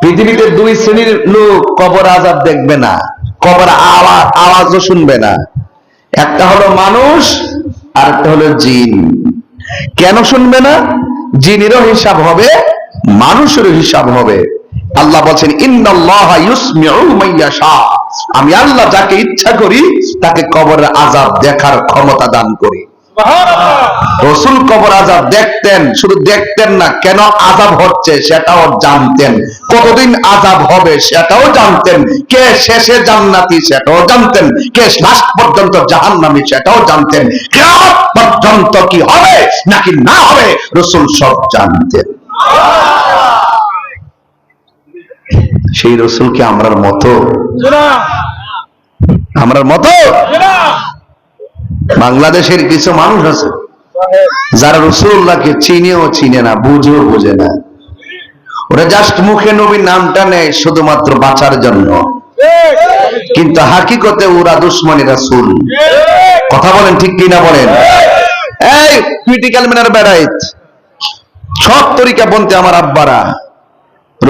পৃথিবীতে দুই শ্রেণির লোক কবর আজাব দেখবে না, কবর আওয়াজ আওয়াজও শুনবে না। একটা হলো মানুষ আর একটা হলো জিন। কেন শুনবে না? জিনেরও হিসাব হবে, মানুষেরও হিসাব হবে। আল্লাহ বলছেন আমি আল্লাহ যাকে ইচ্ছা করি, তাকে কবরের আজাব দেখার ক্ষমতা দান করি। রসুল কবর আজাব দেখতেন শুধু দেখতেন না কেন আজাব হচ্ছে সেটাও জানতেন। কতদিন আজাব হবে সেটাও জানতেন। কে শেষে জান্নাতি সেটাও জানতেন। কে লাস্ট পর্যন্ত জাহান্নামী সেটাও জানতেন। কিয়ামত পর্যন্ত কি হবে নাকি না হবে রসুল সব জানতেন। সেই রসুলকে আমরার মতো? আমরার মতো? বাংলাদেশের কিছু মানুষ আছে, যারা রসুল্লাহকে চিনেও চিনে না, বুঝেও বুঝে না। ওরা জাস্ট মুখে নবীর নামটা নেয় শুধুমাত্র বাঁচার জন্য। কিন্তু হাকিকতে ওরা দুশ্মনী রাসুল। কথা বলেন ঠিক কিনা বলেন? এই ক্রিটিক্যাল মিনার বেড়াইত। সব তরিকা বলতে আমার আব্বারা।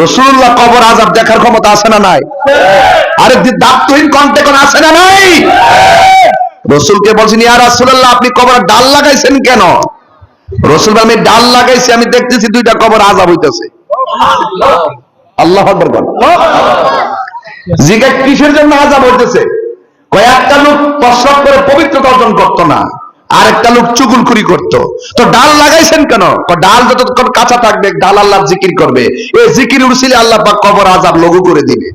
রসুল্লাহ কবর আজাব দেখার ক্ষমতা আছে না নাই? আরে দাপ্তহীন কণ্ঠে কোন আছে না নাই? রসুলকে বলছেন ইয়া রাসূলুল্লাহ আপনি কবর ডাল লাগাইছেন কেন? রসুল আমি ডাল লাগাইছি আমি দেখতেছি দুইটা কবর আজাব হইতেছে। আল্লাহ জিজ্ঞাসা কিসের জন্য আজাব হইতেছে? কয়েকটা লোক প্রস্রাব করে পবিত্রতা অর্জন করতো না আর একটা লোক চুগুলখুরি করত। তো ডাল লাগাইছেন কেন? ডাল যতক্ষণ কাঁচা থাকবে ডাল আল্লাহ জিকির করবে। এই জিকির উড়ছিলে আল্লাহ পাক কবর আজাব লঘু করে দিবে।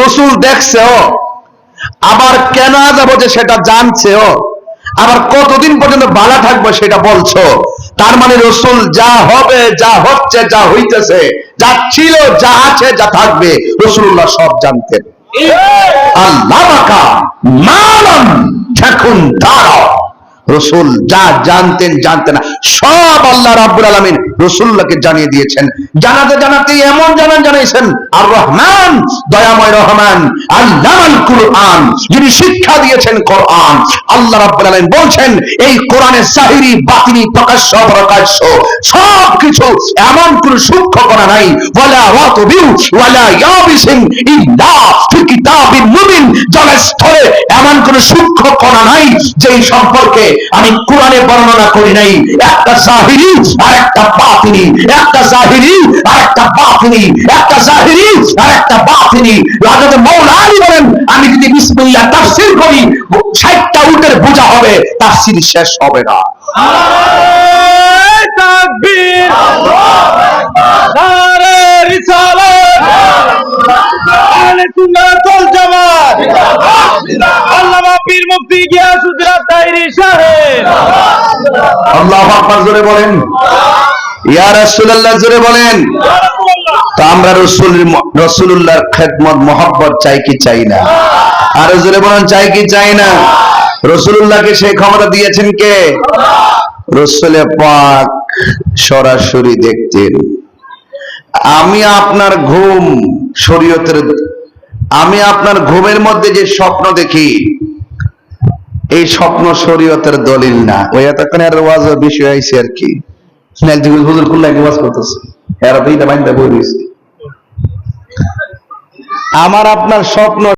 রসুল দেখছে ও আবার কেন আজাব হচ্ছে সেটা জানছে ও আবার কতদিন পর্যন্ত বালা থাকবে সেটা বলছো? তার মানে রসুল যা হবে যা হচ্ছে যা হইতেছে যা ছিল যা আছে যা থাকবে রসুল্লাহ সব জানতেন। আল্লাহ মালন মালাম দাঁড়াও। রসুল যা জানতেন জানতেন না। সব আল্লাহ রাব্বুল আলামিন রসুল্লাহকে জানিয়ে দিয়েছেন। জানাতে জানাতে এমন জানান জানাইছেন আর রহমান দয়াময় রহমান, আল্লামাল কুরআন, যিনি শিক্ষা দিয়েছেন কোরআন। আল্লাহ রাব্বুল আলামিন বলছেন, এই কোরআনের সাহিরি বাতিনি, প্রকাশ্য প্রকাশ্য সব কিছু এমন কোন সূক্ষ্ম করা নাই। ওয়ালা রাতবিউ ওয়ালা ইয়াবিসিন ইল্লা কিতাবিন মুবিন জলস্থলে এমন কোন সূক্ষ্ম কণা নাই যেই সম্পর্কে আমি কোরআনে বর্ণনা করি নাই। একটা জাহিরি আর একটা বাতিনি। একটা জাহিরি আর একটা বাতিনি। একটা জাহিরি আর একটা বাতিনি বলেন আমি যদি বিসমিল্লাহ তাফসীর করি 60টা উটের বোঝা হবে তাফসীর শেষ হবে না। তাকবীর নারে রিসালাত। আহলে পীর মুফতি গিয়াসউদ্দিন তাইরি সাহেব আল্লাহু আকবার জোরে বলেন। ইয়া রাসূলুল্লাহ জোরে বলেন। তো আমরা খেদমত, মহব্বত চাই কি চাই না? আরও জোরে বলেন, চাই কি চাই না? সেই ক্ষমতা দিয়েছেন কে? রসুলে পাক সরাসরি দেখতেন। আমি আপনার ঘুম শরীয়তের, আমি আপনার ঘুমের মধ্যে যে স্বপ্ন দেখি এই স্বপ্ন শরীয়তের দলিল না। ওই এতক্ষণ আর ওয়াজ বিষয় আইছে আর কি। স্নেল হুজুর কুল্লাই ওয়াজ করতেছে। এরা তো এটা বাইন্দা বই দিয়েছে আমার আপনার স্বপ্ন